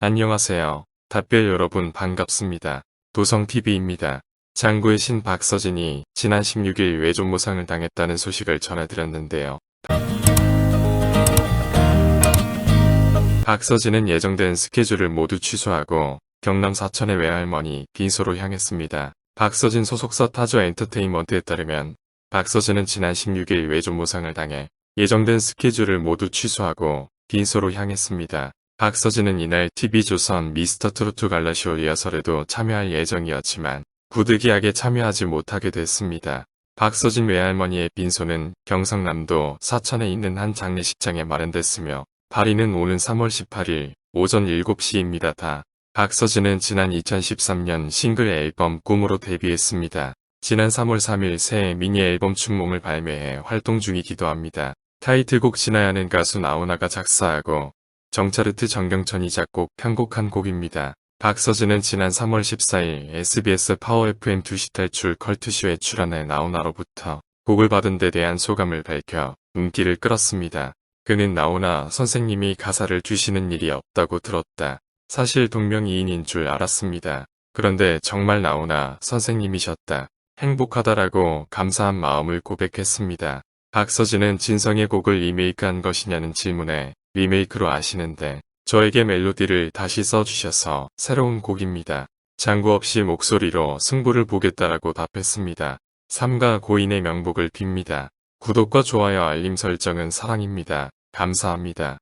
안녕하세요. 답별 여러분 반갑습니다. 도성TV입니다. 장구의 신 박서진이 지난 16일 외존모상을 당했다는 소식을 전해드렸는데요. 박서진은 예정된 스케줄을 모두 취소하고 경남 사천의 외할머니 빈소로 향했습니다. 박서진 소속사 타조 엔터테인먼트에 따르면 박서진은 지난 16일 외존모상을 당해 예정된 스케줄을 모두 취소하고 빈소로 향했습니다. 박서진은 이날 TV조선 미스터 트로트 갈라쇼 리허설에도 참여할 예정이었지만 부득이하게 참여하지 못하게 됐습니다. 박서진 외할머니의 빈소는 경상남도 사천에 있는 한 장례식장에 마련됐으며 발인은 오는 3월 18일 오전 7시입니다. 다. 박서진은 지난 2013년 싱글 앨범 꿈으로 데뷔했습니다. 지난 3월 3일 새 미니 앨범 춘몽을 발매해 활동 중이기도 합니다. 타이틀곡 지나야 하는 가수 나훈아가 작사하고 정차르트 정경천이 작곡 편곡한 곡입니다. 박서진은 지난 3월 14일 SBS 파워 FM 2시 탈출 컬투쇼에 출연해 나훈아로부터 곡을 받은 데 대한 소감을 밝혀 인기를 끌었습니다. 그는 나훈아 선생님이 가사를 주시는 일이 없다고 들었다. 사실 동명이인인 줄 알았습니다. 그런데 정말 나훈아 선생님이셨다. 행복하다라고 감사한 마음을 고백했습니다. 박서진은 진성의 곡을 리메이크한 것이냐는 질문에 리메이크로 아시는데 저에게 멜로디를 다시 써주셔서 새로운 곡입니다. 장구 없이 목소리로 승부를 보겠다라고 답했습니다. 삼가 고인의 명복을 빕니다. 구독과 좋아요 알림 설정은 사랑입니다. 감사합니다.